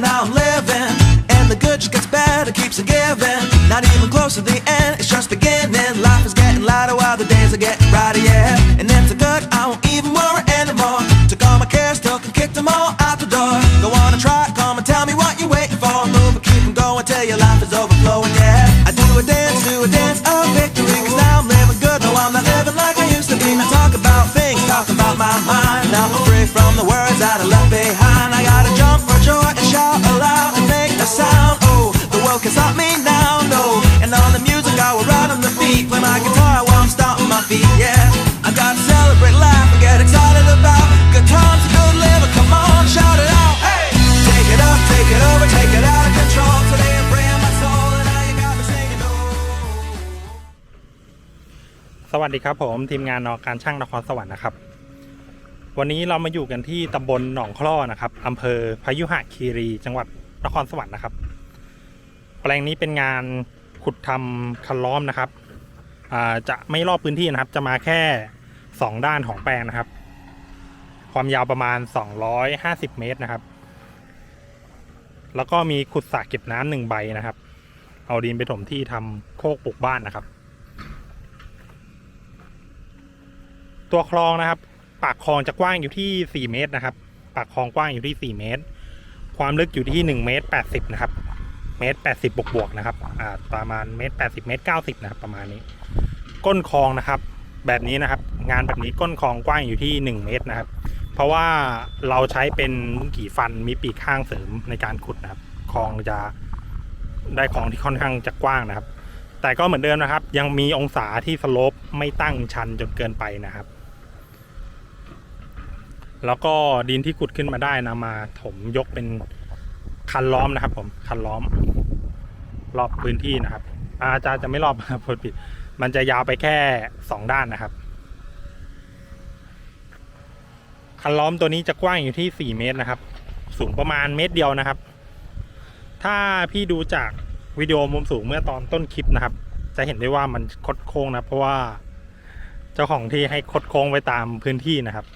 now I'm living. And the good just gets better, keeps on giving. Not even close to the end, it's just beginning. Life is getting lighter while the days are getting brighter, yeah. And it's a good, I won't even worry anymore. Took all my cares, took and kicked them all out the door. Go on and try, come and tell me what you're waiting for. Move and keep them going till your life is overflowing, yeah. I do a dance, do a dance of victory. Cause now I'm living good, no, I'm not living like I used to be. Now talk about things, talk about my mind. Now I'm free from the words that I left behind. I gotta jump for joy shout aloud and make a sound. Oh, the world can stop me now, no. And on the music, I will ride on the beat. Play my guitar while I'm stomping my feet, yeah. I gotta celebrate life and get excited about good times and good living. Come on, shout it out. Hey! Take it up, take it over, take it out of control. Today I'm bringing my soul and now you got me singing. Oh. สวัสดีครับผมทีมงานนอการช่างนครสวรรค์นะครับ วันนี้เรามาอยู่กันที่ตำบลหนองคล้อนะครับอำเภอพยุหคีรี จังหวัดนครสวรรค์นะครับ แปลงนี้เป็นงานขุดทำคันล้อมนะครับจะไม่รอบพื้นที่นะครับ จะมาแค่สองด้านของแปลงนะครับ ความยาวประมาณ 250 เมตรนะครับ แล้วก็มีขุดสระเก็บน้ำหนึ่งใบนะครับ เอาดินไปถมที่ทำโคกปลูกบ้านนะครับ ตัวคลองนะครับ ปากคลองจะกว้างอยู่ที่ 4 เมตรนะครับ ปากคลองกว้างอยู่ที่ 4 เมตร ความลึกอยู่ที่1เมตร80 นะครับ เมตร 80 บวกบวกๆนะครับ อ่า ประมาณเมตร 80 เมตร 90 นะครับ ประมาณนี้ ก้นคลองนะครับ แบบนี้นะครับ งานแบบนี้ก้นคลองกว้างอยู่ที่ 1 เมตรนะครับ เพราะว่าเราใช้เป็นกี่ฟันมีปีกข้างเสริมในการขุดนะครับ คลองจะได้ของที่ค่อนข้างจะกว้างนะครับ แต่ก็เหมือนเดิมนะครับ ยังมีองศาที่สโลปไม่ตั้งชันจนเกินไปนะครับ แล้วก็ดินที่ขุดขึ้นมาได้นะมาถมยกเป็นคันล้อมนะครับ ผมคันล้อม รอบพื้นที่นะครับ อาจารย์จะไม่รอบครับผิด มันจะยาวไปแค่สองด้านนะครับ คันล้อมตัวนี้จะกว้างอยู่ที่สี่เมตรนะครับ สูงประมาณเมตรเดียวนะครับ ถ้าพี่ดูจากวิดีโอมุมสูงเมื่อตอนต้นคลิปนะครับ จะเห็นได้ว่ามันคดโค้งนะเพราะว่า เจ้าของที่ให้คดโค้งไว้ตามพื้นที่นะครับ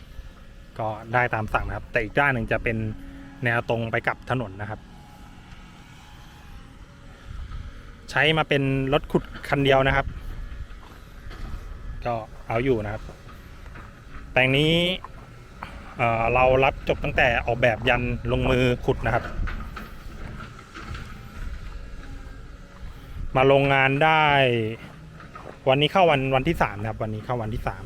ก็ได้ตามสั่งนะครับ แต่อีกด้านหนึ่งจะเป็นแนวตรงไปกับถนนนะครับ ใช้มาเป็นรถขุดคันเดียวนะครับ ก็เอาอยู่นะครับแปลงนี้เเรารับจบตั้งแต่ออกแบบยันลงมือขุดนะครับ มาลงงานได้ วันนี้เข้าวันวันที่สามนะครับ วันนี้เข้าวันที่สาม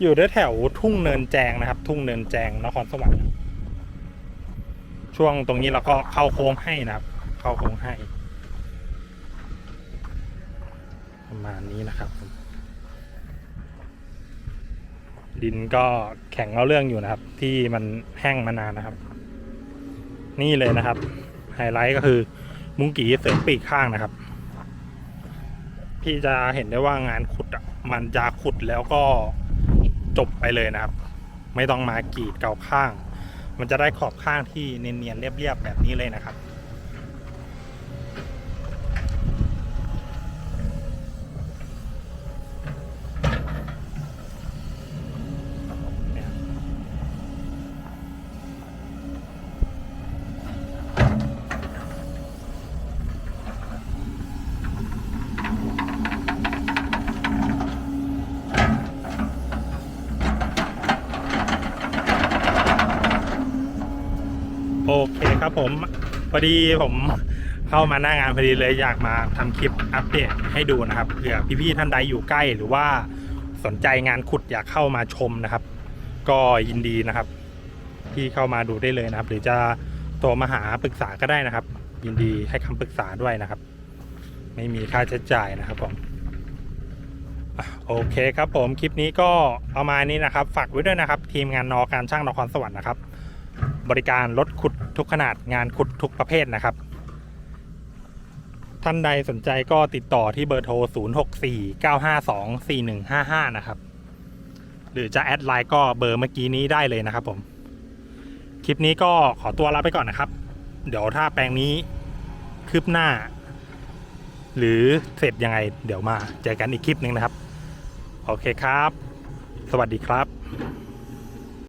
อยู่แถวทุ่งเนินแจงนะครับ ทุ่งเนินแจงนครสวรรค์ช่วงตรงนี้เราก็เข้าโค้งให้นะครับ เข้าโค้งให้ ประมาณนี้นะครับ ดินก็แข็งเอาเรื่องอยู่นะครับ ที่มันแห้งมานานนะครับ นี่เลยนะครับ ไฮไลท์ก็คือมุ้งกีเสริมปีกข้างนะครับ พี่จะเห็นได้ว่างานขุดมันจะขุดแล้วก็ จบไปเลยนะครับ ไม่ต้องมากรีดเกาข้าง มันจะได้ขอบข้างที่เนียนๆเรียบๆแบบนี้เลยนะครับ โอเคครับผมพอดีผมเข้ามาหน้างานพอดีเลยอยากมาทำคลิปอัปเดตให้ดูนะครับเผื่อพี่ๆท่านใดอยู่ใกล้หรือว่าสนใจงานขุดอยากเข้ามาชมนะครับ ก็ยินดีนะครับ ที่เข้ามาดูได้เลยนะครับ หรือจะโทรมาหาปรึกษาก็ได้นะครับ ยินดีให้คำปรึกษาด้วยนะครับ ไม่มีค่าใช้จ่ายนะครับผมโอเคครับผมคลิปนี้ก็ประมาณนี้นะครับ ฝากไว้ด้วยนะครับ ทีมงานนอการช่างนครสวรรค์นะครับ บริการรถขุดทุกขนาดงานขุดทุกประเภทนะครับ ท่านใดสนใจก็ติดต่อที่เบอร์โทร 0649524155 นะครับ หรือจะแอดไลน์ก็เบอร์เมื่อกี้นี้ได้เลยนะครับผม คลิปนี้ก็ขอตัวลาไปก่อนนะครับ เดี๋ยวถ้าแปลงนี้คืบหน้า หรือเสร็จยังไงเดี๋ยวมาเจอกันอีกคลิปหนึ่งนะครับ โอเคครับ สวัสดีครับ